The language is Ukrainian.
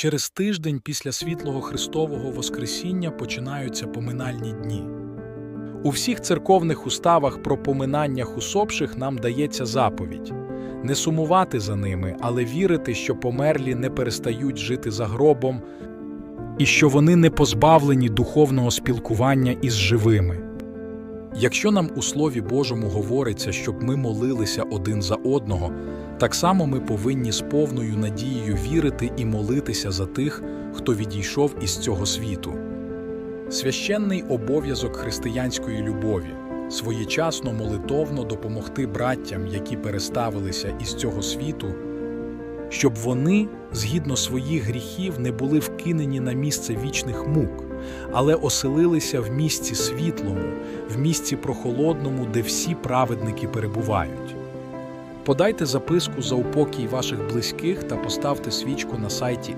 Через тиждень після світлого Христового Воскресіння починаються поминальні дні. У всіх церковних уставах про поминаннях усопших нам дається заповідь не сумувати за ними, але вірити, що померлі не перестають жити за гробом і що вони не позбавлені духовного спілкування із живими. Якщо нам у Слові Божому говориться, щоб ми молилися один за одного, так само ми повинні з повною надією вірити і молитися за тих, хто відійшов із цього світу. Священний обов'язок християнської любові своєчасно молитовно допомогти браттям, які переставилися із цього світу, щоб вони, згідно своїх гріхів, не були вкинені на місце вічних мук, але оселилися в місці світлому, в місці прохолодному, де всі праведники перебувають. Подайте записку за упокій ваших близьких та поставте свічку на сайті